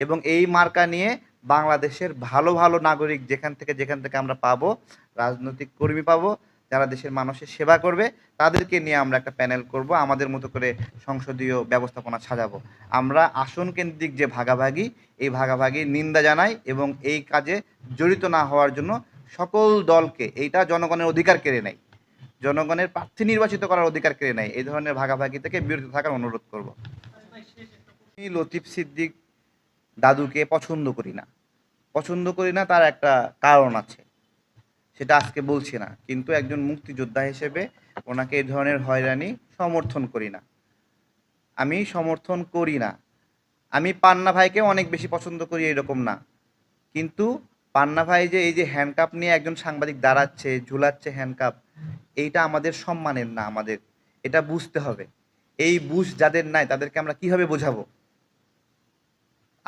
এবং এই মার্কা নিয়ে বাংলাদেশের ভালো ভালো নাগরিক যেখান থেকে যেখান থেকে আমরা পাবো, রাজনৈতিক কর্মী পাবো, যারা দেশের মানুষের সেবা করবে, তাদেরকে নিয়ে আমরা একটা প্যানেল করব, আমাদের মতো করে সংসদীয় ব্যবস্থাপনা সাজাবো। আমরা আসন কেন্দ্রিক যে ভাগাভাগি, এই ভাগাভাগি নিন্দা জানাই এবং এই কাজে জড়িত না হওয়ার জন্য সকল দলকে, এইটা জনগণের অধিকার কেড়ে নেয়। জনগণের প্রার্থী নির্বাচিত করার অধিকার কেড়ে নেয়। এই ধরনের ভাগাভাগি থেকে বিরত থাকার অনুরোধ করব। লতিফ সিদ্দিক দাদুকে পছন্দ করি না। পছন্দ করি না তার একটা কারণ আছে। সেটা আজকে বলছি না। কিন্তু একজন মুক্তিযোদ্ধা হিসেবে ওনাকে এই ধরনের হয়রানি সমর্থন করি না। আমি সমর্থন করি না। আমি পান্না ভাইকে অনেক বেশি পছন্দ করি এরকম না। কিন্তু পান্না ভাই যে এই যে হ্যান্ডকাপ নিয়ে একজন সাংবাদিক দাঁড়াচ্ছে, ঝুলাচ্ছে হ্যান্ডকাপ এইটা আমাদের সম্মানের না আমাদের। এটা বুঝতে হবে। এই বুঝ যাদের নাই তাদেরকে আমরা কীভাবে বোঝাবো?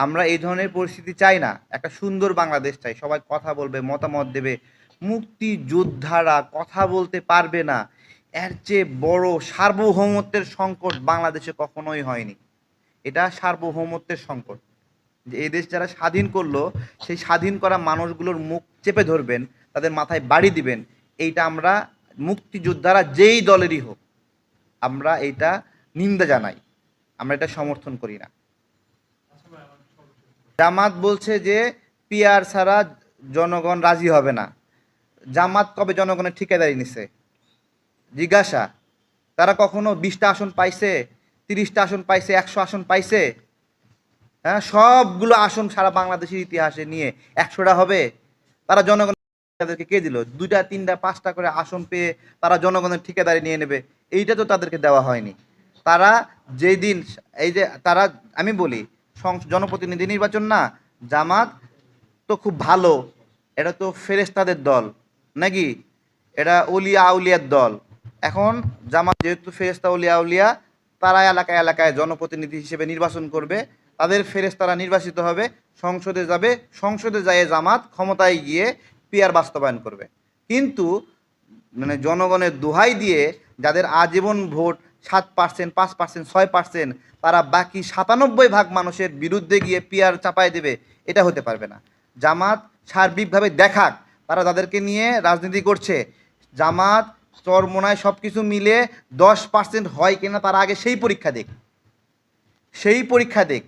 আমরা এই ধরনের পরিস্থিতি চাই না। একটা সুন্দর বাংলাদেশ চাই। সবাই কথা বলবে, মতামত দেবে। মুক্তিযোদ্ধারা কথা বলতে পারবে না। এর চেয়ে বড় সার্বভৌমত্বের সংকট বাংলাদেশে কখনোই হয়নি। এটা সার্বভৌমত্বের সংকট। যে এই দেশ যারা স্বাধীন করল, সেই স্বাধীন করা মানুষগুলোর মুখ চেপে ধরবেন, তাদের মাথায় বাড়ি দিবেন। এইটা আমরা মুক্তিযোদ্ধারা যেই দলেরই হোক, আমরা এইটা নিন্দা জানাই। আমরা এটা সমর্থন করি না। জামাত বলছে যে পিয়ার ছাড়া জনগণ রাজি হবে না। জামাত কবে জনগণের ঠিকাদারি নিছে? জিজ্ঞাসা। তারা কখনো বিশটা আসন পাইছে, তিরিশটা আসন পাইছে, একশো আসন পাইছে? হ্যাঁ সবগুলো আসন সারা বাংলাদেশের ইতিহাসে নিয়ে একশোটা হবে। তারা জনগণ তাদেরকে কে দিল? দুইটা, তিনটা, পাঁচটা করে আসন পেয়ে তারা জনগণের ঠিকাদারি নিয়ে নেবে। এইটা তো তাদেরকে দেওয়া হয়নি। তারা যেই দিন এই যে তারা, আমি বলি জনপ্রতিনিধি নির্বাচন না, জামাত তো খুব ভালো। এটা তো ফেরেস্তাদের দল, নাকি? এটা উলিয়া আউলিয়ার দল। এখন জামাত যেহেতু ফেরেস্তা উলিয়া আউলিয়া, তারা এলাকায় এলাকায় জনপ্রতিনিধি হিসেবে নির্বাচন করবে। তাদের ফেরেস্তারা নির্বাচিত হবে, সংসদে যাবে। সংসদে যায় জামাত ক্ষমতায় গিয়ে পিয়ার বাস্তবায়ন করবে। কিন্তু মানে জনগণের দোহাই দিয়ে যাদের আজীবন ভোট সাত পার্সেন্ট পাঁচ পার্সেন্ট ছয় পার্সেন্ট তারা বাকি সাতানব্বই ভাগ মানুষের বিরুদ্ধে গিয়ে পিয়ার চাপায় দেবে, এটা হতে পারবে না। জামাত সার্বিকভাবে দেখাক, তারা তাদেরকে নিয়ে রাজনীতি করছে। জামাত চরমোনায় সব কিছু মিলে দশ পার্সেন্ট হয় কিনা তারা আগে সেই পরীক্ষা দেখ। সেই পরীক্ষা দেখ।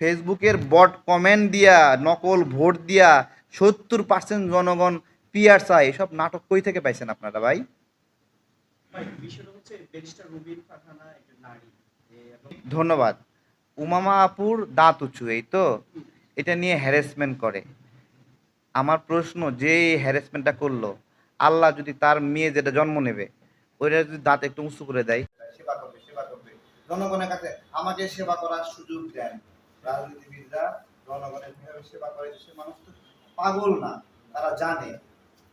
ফেসবুকের বট কমেন্ট দিয়া, নকল ভোট দিয়া সত্তর পার্সেন্ট জনগণ পিয়ার চায়, এসব নাটক কই থেকে পাইছেন আপনারা ভাই? ধন্যবাদ। উমামা আপুর দাঁত উঁচু, এই তো? এটা নিয়ে হ্যারাসমেন্ট করে। আমার প্রশ্ন, যে হ্যারাসমেন্টটা করল, আল্লাহ যদি তার মেয়ে যেটা জন্ম নেবে, ওইটা যদি দাঁত একটু উঁচু করে দেয়? সেবা করবে সেবা করবে। জনগণের কাছে আমাকে সেবা করার সুযোগ দেন। রাজনীতিবিদরা জনগণের সেবা করে, সে মানুষ তো পাগল না, তারা জানে।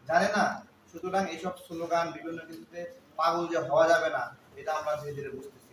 জানে না? সুতরাং এইসব স্লোগান বিভিন্ন কিছুতে পাগল যে হওয়া যাবে না, এটা আমরা ধীরে ধীরে বুঝতেছি।